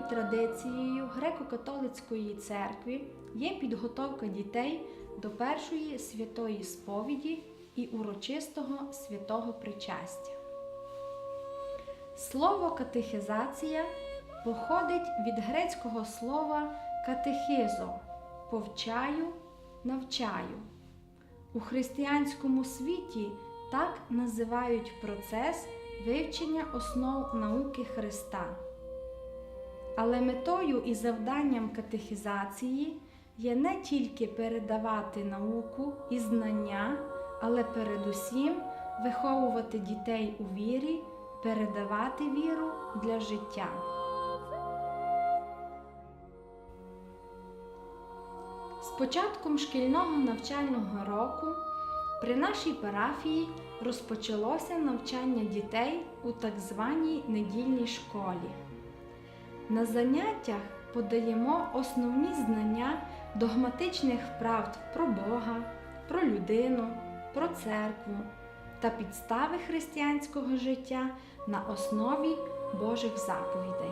Доброю традицією греко-католицької церкви є підготовка дітей до першої святої сповіді і урочистого святого причастя. Слово катехизація походить від грецького слова катехизо повчаю, навчаю. У християнському світі так називають процес вивчення основ науки Христа. Але метою і завданням катехізації є не тільки передавати науку і знання, але передусім виховувати дітей у вірі, передавати віру для життя. З початком шкільного навчального року при нашій парафії розпочалося навчання дітей у так званій недільній школі. На заняттях подаємо основні знання догматичних правд про Бога, про людину, про церкву та підстави християнського життя на основі Божих заповідей.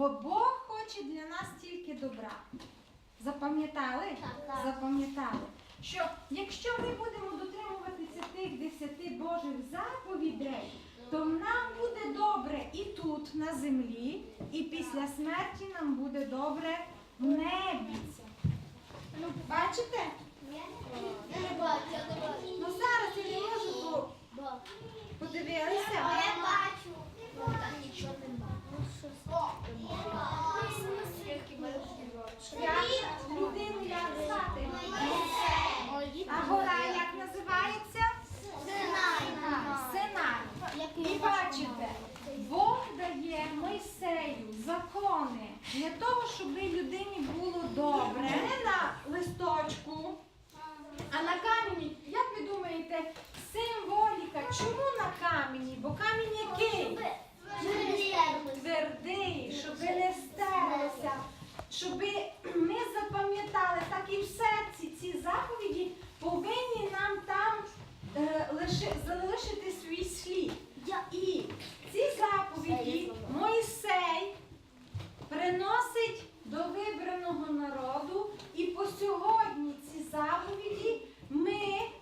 Бо Бог хоче для нас тільки добра. Запам'ятали? Так. Запам'ятали. Що якщо ми будемо дотримуватися тих десяти Божих заповідей, то нам буде добре і тут, на землі, і після смерті нам буде добре в небі. Ну, бачите? Ну зараз я не можу, бо подивилися. Я бачу. Там нічого нема. Як людину як звати? А гора як називається? Синай. І бачите, Бог дає Мойсею закони для того, щоб людині було добре. Не на листочку, а на камені. Як ви думаєте, символіка? Чому на камені? Бо камінь який? Твердий, щоб не стерлося, щоб ми запам'ятали, так і в серці ці заповіді повинні нам там е, лиши, залишити свій слід. І ці заповіді Мойсей приносить до вибраного народу, і по сьогодні ці заповіді ми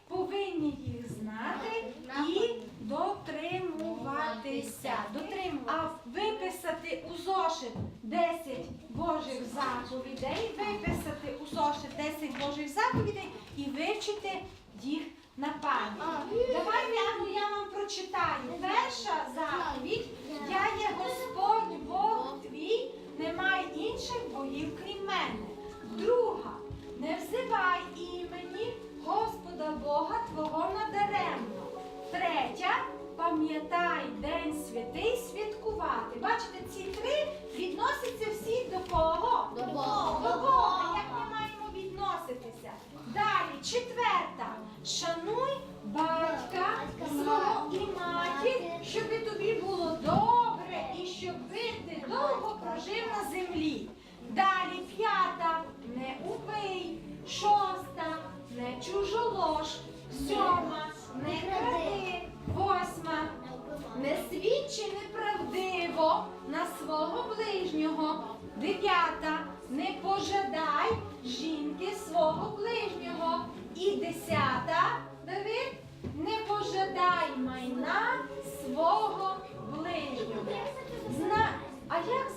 повинні їх знати і дотримуватися. Дотримуватися. А виписати у зошит 10 Божих заповідей, виписати у зошит 10 Божих заповідей і вивчити їх на пам'ять. Давайте Анну, я вам прочитаю. Перша заповідь Я є Господь Бог твій, немає інших богів крім мене. Друга не взивай імені Господа Бога Твого надаремно. Третя пам'ятай день святий святкувати. Бачите, ці три відносяться всі до кого? До Бога. До Бога. Як ми маємо відноситися? Далі, четверта. Шануй батька свого і матір, щоб тобі було добре і щоб ти довго прожив на землі. Далі п'ята не убий, шоста не чужолож, сьома не кради, восьма не свідчи неправдиво на свого ближнього. Дев'ята не пожадай жінки свого ближнього. І десята, Давид, не пожадай майна свого ближнього. Зна... А як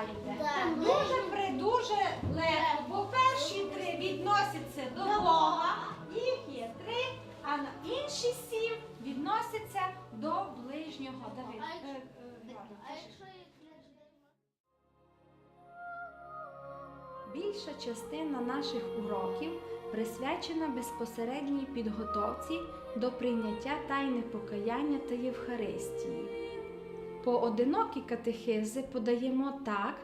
запам'ятаєте. Так. Дуже придуже легко, бо перші три відносяться до Бога, їх є три, а на інші сім відносяться до ближнього. Давид, е, е, Більша частина наших уроків присвячена безпосередній підготовці до прийняття тайни покаяння та Євхаристії. Поодинокі катехизи подаємо так,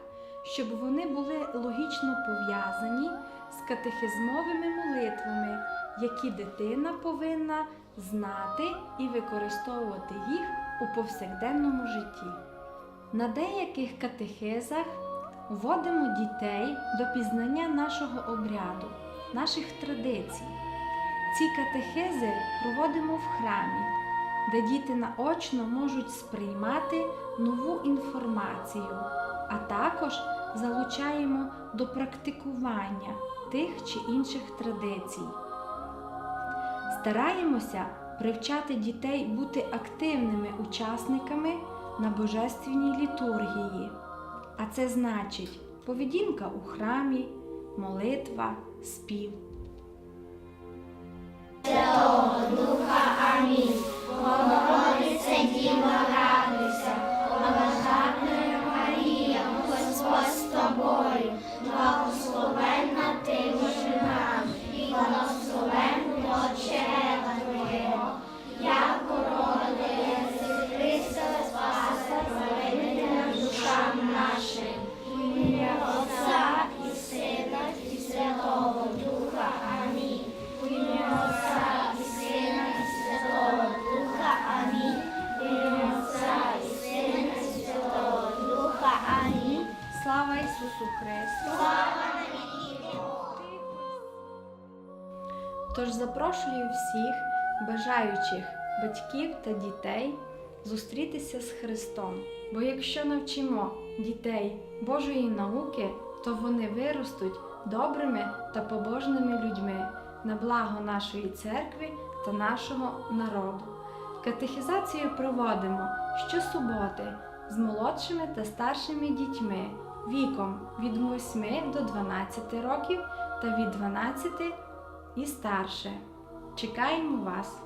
щоб вони були логічно пов'язані з катехизмовими молитвами, які дитина повинна знати і використовувати їх у повсякденному житті. На деяких катехизах вводимо дітей до пізнання нашого обряду, наших традицій. Ці катехези проводимо в храмі, де діти наочно можуть сприймати нову інформацію, а також залучаємо до практикування тих чи інших традицій. Стараємося привчати дітей бути активними учасниками на божественній літургії, а це значить поведінка у храмі, молитва, спів. Тож запрошую всіх бажаючих батьків та дітей зустрітися з Христом. Бо якщо навчимо дітей Божої науки, то вони виростуть добрими та побожними людьми на благо нашої церкви та нашого народу. Катехізацію проводимо щосуботи з молодшими та старшими дітьми віком від 8 до 12 років та від 12 і старше. Чекаємо вас!